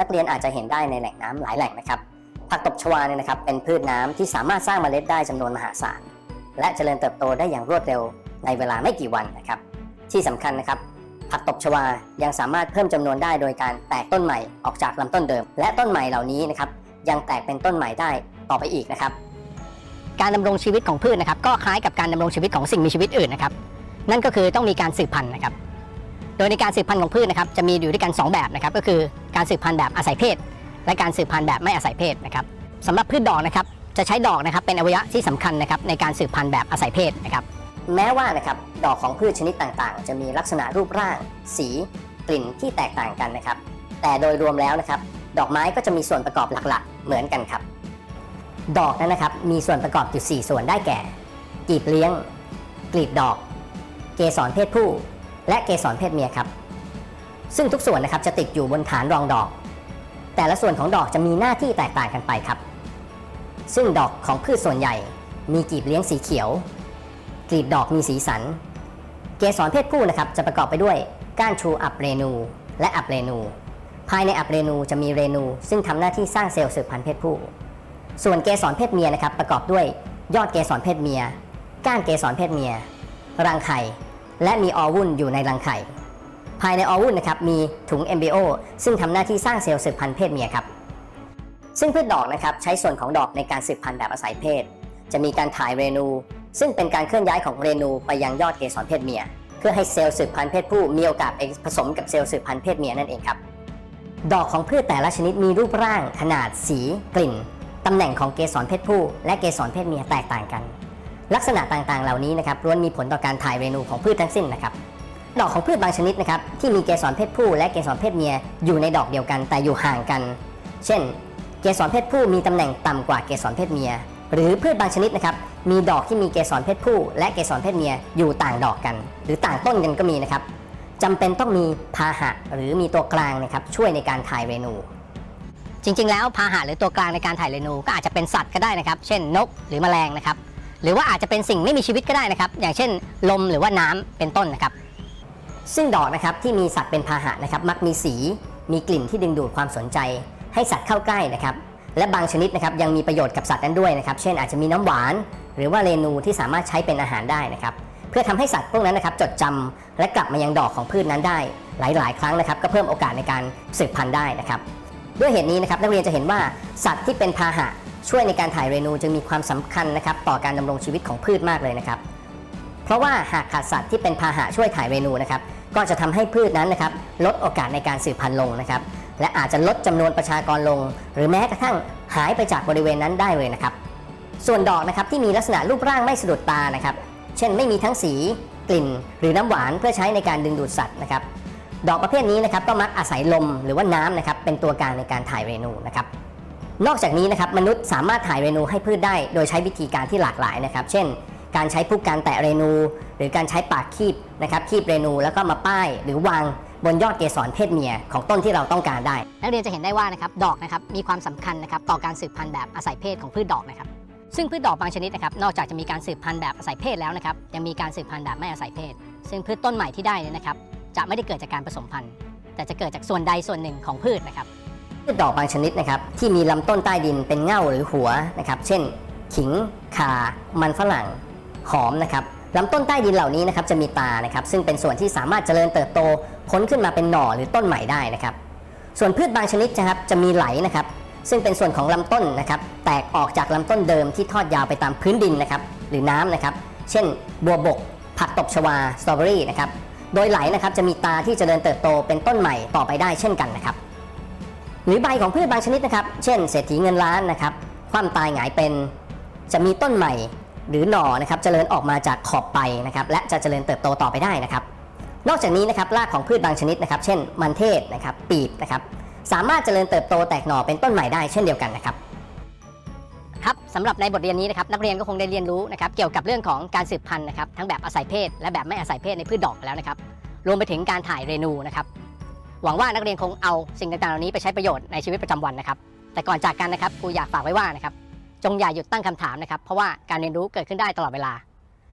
นักเรียนอาจจะเห็นได้ในแหล่งน้ำหลายแหล่งนะครับ ผักตบชวาเนี่ยนะครับเป็นพืชน้ำที่สามารถสร้างเมล็ดได้จำนวนมหาศาล และเจริญเติบโตได้อย่างรวดเร็วในเวลาไม่กี่วันนะครับ ที่สำคัญนะครับ ผักตบชวายังสามารถเพิ่มจำนวนได้โดยการแตกต้นใหม่ออกจากลำต้นเดิม และต้นใหม่เหล่านี้นะครับยังแตกเป็นต้นใหม่ได้ต่อไปอีกนะครับ การดำรงชีวิตของพืชนะครับ ก็คล้ายกับการดำรงชีวิตของสิ่งมีชีวิตอื่นนะครับ นั่นก็คือต้องมีการสืบพันธุ์นะครับ โดยในการสืบพันธุ์ของพืชนะครับจะมีอยู่ด้วยกัน 2 แบบนะครับก็คือการสืบพันธุ์แบบอาศัยเพศ และการสืบพันธุ์แบบไม่อาศัยเพศนะครับสำหรับพืชดอกนะครับจะใช้ดอกนะครับเป็นอวัยวะที่สำคัญนะครับในการสืบพันธุ์แบบอาศัยเพศนะครับแม้ว่านะครับดอกของพืชชนิดต่างๆ จะมีลักษณะรูปร่าง สีกลิ่นที่แตกต่างกันนะครับ แต่โดยรวมแล้วนะครับ ดอกไม้ก็จะมีส่วนประกอบหลักๆ เหมือนกันครับ ดอกนั้นนะครับมีส่วนประกอบอยู่ 4 ส่วนได้แก่กลีบเลี้ยง กลีบดอก เกสรเพศผู้ และเกสรเพศเมียครับ ซึ่งทุกส่วนนะครับจะติดอยู่บนฐานรองดอก แต่ละส่วนของดอกจะมีหน้าที่แตกต่างกันไปครับ ซึ่งดอกของพืชส่วนใหญ่ มีกลีบเลี้ยงสีเขียว กลีบดอกมีสีสัน เกสรเพศผู้นะครับจะประกอบไปด้วยก้านชูอับเรนู และอับเรนู ภายในอับเรนูจะมีเรนู ซึ่งทำหน้าที่สร้างเซลล์สืบพันธุ์เพศผู้ ส่วนเกสรเพศเมียนะครับประกอบด้วยยอดเกสรเพศเมีย ก้านเกสรเพศเมีย รังไข่ และมีออวุ่นอยู่ในรังไข่ ภายในออวุ่นนะครับมีถุงเอมบริโอซึ่งทำหน้าที่สร้างเซลล์สืบพันธุ์เพศเมียครับ ซึ่งพืชดอกนะครับใช้ส่วนของดอกในการสืบพันธุ์แบบอาศัยเพศ จะมีการถ่ายเรนู ซึ่งเป็นการเคลื่อนย้ายของเรนูไปยังยอดเกสรเพศเมีย เพื่อให้เซลล์สืบพันธุ์เพศผู้มีโอกาสผสมกับเซลล์สืบพันธุ์เพศเมียนั่นเองครับดอกของพืชแต่ละชนิดมีรูปร่าง ขนาด สี กลิ่น ตำแหน่งของเกสรเพศผู้ และเกสรเพศเมียแตกต่างกัน ลักษณะต่างๆ เหล่านี้นะครับล้วนมีผลต่อการถ่ายเรนูของพืชทั้งสิ้นนะครับดอกของพืชบางชนิดนะครับที่มีเกสรเพศผู้และเกสรเพศเมียอยู่ในดอกเดียวกันแต่อยู่ห่างกัน เช่น เกสรเพศผู้มีตำแหน่งต่ำกว่าเกสรเพศเมีย หรือพืชบางชนิดนะครับมีดอกที่มีเกสรเพศผู้ และเกสรเพศเมียอยู่ต่างดอกกัน หรือต่างต้นกันก็มีนะครับจำเป็นต้องมีพาหะหรือมีตัวกลางนะครับช่วยในการถ่ายเรนู จริงๆ แล้วพาหะหรือตัวกลางในการถ่ายเรนูก็อาจจะเป็นสัตว์ก็ได้นะครับ เช่นนกหรือแมลงนะครับ หรือว่าอาจจะเป็นสิ่งไม่มีชีวิตก็ได้นะครับ อย่างเช่น ลมหรือว่าน้ำเป็นต้นนะครับ ซึ่งดอกนะครับที่มีสัตว์เป็นพาหะนะครับ มักมีสี มีกลิ่นที่ดึงดูดความสนใจ ให้สัตว์เข้าใกล้นะครับ และบางชนิดนะครับยังมีประโยชน์กับสัตว์นั้นด้วยนะครับ เช่นอาจจะมีน้ำหวาน หรือว่าเรนูที่สามารถใช้เป็นอาหารได้นะครับ เพื่อทำให้สัตว์พวกนั้นนะครับ จดจำและกลับมายังดอกของพืชนั้นได้ หลาย ๆ ครั้งนะครับ ก็เพิ่มโอกาสในการสืบพันธุ์ได้นะครับ ด้วยเหตุนี้นะครับนักเรียนจะเห็นว่าสัตว์ที่เป็นพาหะ ช่วยในการถ่ายเรนูจึงมีความสำคัญนะครับต่อการดำรงชีวิตของพืชมากเลยนะครับ เพราะว่าหากขาดสัตว์ที่เป็นพาหะช่วยถ่ายเรนูนะครับก็จะทำให้พืชนั้นนะครับลดโอกาสในการสืบพันธุ์ลงนะครับและอาจจะลดจำนวนประชากรลง หรือแม้กระทั่งหายไปจากบริเวณนั้นได้เลยนะครับ ส่วนดอกนะครับที่มีลักษณะรูปร่างไม่สะดุดตานะครับ เช่นไม่มีทั้งสี กลิ่น หรือน้ำหวานเพื่อใช้ในการดึงดูดสัตว์นะครับ ดอกประเภทนี้นะครับก็มักอาศัยลมหรือว่าน้ำนะครับเป็นตัวกลางในการถ่ายเรนูนะครับนอกจากนี้นะครับมนุษย์สามารถถ่ายเรนูให้พืชได้ โดยใช้วิธีการที่หลากหลายนะครับ เช่น การใช้ผู้การแตะเรนู หรือการใช้ปากคีบนะครับคีบเรนูแล้วก็มาป้ายหรือวางบนยอดเกสรเพศเมียของต้นที่เราต้องการได้ นักเรียนจะเห็นได้ว่านะครับดอกนะครับมีความสำคัญนะครับต่อการสืบพันธุ์แบบอาศัยเพศของพืชดอกนะครับซึ่งพืชดอกบางชนิดนะครับนอกจากจะมีการสืบพันธุ์แบบอาศัยเพศแล้วนะครับยังมีการสืบพันธุ์แบบไม่อาศัยเพศ ซึ่งพืชต้นใหม่ที่ได้เนี่ยนะครับ จะไม่ได้เกิดจากการผสมพันธุ์ แต่จะเกิดจากส่วนใดส่วนหนึ่งของพืชนะครับพืชดอกบางชนิดนะครับที่มีลำต้นใต้ดินเป็นเง่าหรือหัวนะครับ เช่น ขิงข่ามันฝรั่ง หอมนะครับลำต้นใต้ดินเหล่านี้นะครับจะมีตานะครับ ซึ่งเป็นส่วนที่สามารถเจริญเติบโตพ้นขึ้นมาเป็นหน่อหรือต้นใหม่ได้นะครับ ส่วนพืชบางชนิดนะครับจะมีไหลนะครับ ซึ่งเป็นส่วนของลำต้นนะครับ แตกออกจากลำต้นเดิมที่ทอดยาวไปตามพื้นดินนะครับ หรือน้ำนะครับ เช่น บัวบก ผักตบชวาสตรอเบอรี่นะครับ โดยไหลนะครับจะมีตาที่เจริญเติบโตเป็นต้นใหม่ต่อไปได้เช่นกันนะครับ หรือใบของพืชบางชนิดนะครับ เช่นเศรษฐีเงินล้านนะครับ ความตายหงายเป็น จะมีต้นใหม่หรือหน่อนะครับเจริญออกมาจากขอบใบนะครับและจะเจริญเติบโตต่อไปได้นะครับ นอกจากนี้นะครับรากของพืชบางชนิดนะครับ เช่น มันเทศนะครับ ปีบนะครับ สามารถเจริญเติบโตแตกหน่อเป็นต้นใหม่ได้เช่นเดียวกันนะครับ ครับสำหรับในบทเรียนนี้นะครับนักเรียนก็คงได้เรียนรู้นะครับเกี่ยวกับเรื่องของการสืบพันธุ์นะครับทั้งแบบอาศัยเพศ และแบบไม่อาศัยเพศในพืชดอกแล้วนะครับรวมไปถึงการถ่ายเรนูนะครับหวังว่านักเรียนคงเอาสิ่งต่างๆเหล่านี้ไปใช้ประโยชน์ในชีวิตประจำวันนะครับแต่ก่อนจากกันนะครับครูอยากฝากไว้ว่านะครับจงอย่าหยุดตั้งคำถามนะครับเพราะว่าการเรียนรู้เกิดขึ้นได้ตลอดเวลา